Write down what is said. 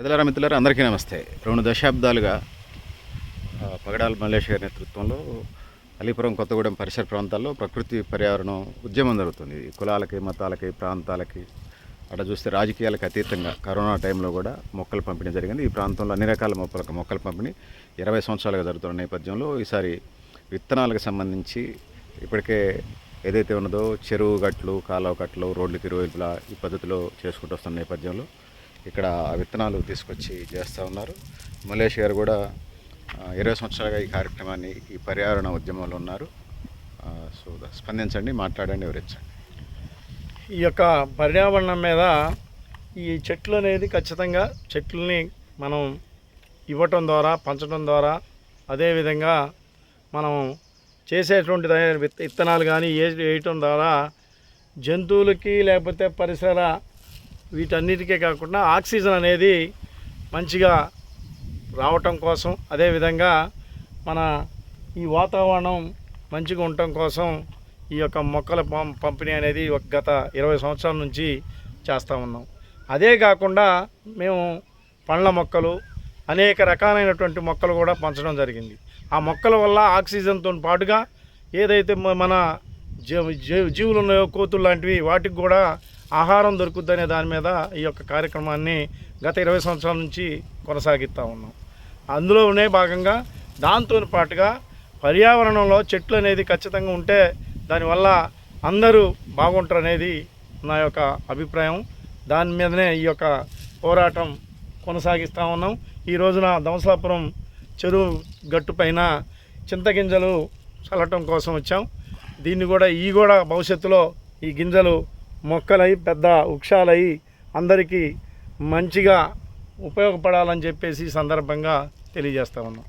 పెద్దలారా మిత్రులారా అందరికీ నమస్తే. రెండు దశాబ్దాలుగా పగడాల మల్లేష్ గారి నేతృత్వంలో అలీపురం కొత్తగూడెం పరిసర ప్రాంతాల్లో ప్రకృతి పర్యావరణం ఉద్యమం జరుగుతుంది. కులాలకి మతాలకి ప్రాంతాలకి అక్కడ చూస్తే రాజకీయాలకు అతీతంగా కరోనా టైంలో కూడా మొక్కలు పంపిణీ జరిగింది. ఈ ప్రాంతంలో అన్ని రకాల మొక్కలకు మొక్కల పంపిణీ ఇరవై సంవత్సరాలుగా జరుగుతున్న నేపథ్యంలో ఈసారి విత్తనాలకు సంబంధించి ఇప్పటికే ఏదైతే ఉన్నదో చెరువు గట్లు కాలువ గట్లు రోడ్లకి ఇరువైపులా ఈ పద్ధతిలో చేసుకుంటూ వస్తున్న నేపథ్యంలో ఇక్కడ విత్తనాలు తీసుకొచ్చి చేస్తూ ఉన్నారు. మలేష్ గారు కూడా ఇరవై సంవత్సరాలుగా ఈ కార్యక్రమాన్ని ఈ పర్యావరణ ఉద్యమంలో ఉన్నారు. సో స్పందించండి మాట్లాడండి వివరించండి. ఈ యొక్క పర్యావరణం మీద ఈ చెట్లు అనేది ఖచ్చితంగా చెట్లని మనం ఇవ్వటం ద్వారా పంచడం ద్వారా అదేవిధంగా మనం చేసేటువంటి విత్- విత్తనాలు కానీ ఏ వేయటం ద్వారా జంతువులకి లేకపోతే పరిసర వీటన్నిటికే కాకుండా ఆక్సిజన్ అనేది మంచిగా రావటం కోసం అదేవిధంగా మన ఈ వాతావరణం మంచిగా ఉండటం కోసం ఈ యొక్క మొక్కల పం పంపిణీ అనేది ఒక గత ఇరవై సంవత్సరాల నుంచి చేస్తూ ఉన్నాం. అదే కాకుండా మేము పండ్ల మొక్కలు అనేక రకాలైనటువంటి మొక్కలు కూడా పంచడం జరిగింది. ఆ మొక్కల వల్ల ఆక్సిజన్తో పాటుగా ఏదైతే మన జీ- జీ- జీవులు ఉన్నాయో కోతులు లాంటివి వాటికి కూడా ఆహారం దొరుకుద్దనే దాని మీద ఈ యొక్క కార్యక్రమాన్ని గత ఇరవై సంవత్సరాల నుంచి కొనసాగిస్తూ ఉన్నాం. అందులోనే భాగంగా దాంతో పాటుగా పర్యావరణంలో చెట్లు అనేది ఖచ్చితంగా ఉంటే దానివల్ల అందరూ బాగుంటారు అనేది నా యొక్క అభిప్రాయం. దాని మీదనే ఈ యొక్క పోరాటం కొనసాగిస్తూ ఉన్నాం. ఈ రోజున దంసలాపురం చెరువు గట్టు పైన చింతగింజలు చల్లటం కోసం వచ్చాం. దీన్ని కూడా ఈ కూడా భవిష్యత్తులో ఈ గింజలు మొక్కలై పెద్ద వృక్షాలై అందరికీ మంచిగా ఉపయోగపడాలని చెప్పేసి సందర్భంగా తెలియజేస్తా ఉన్నాం.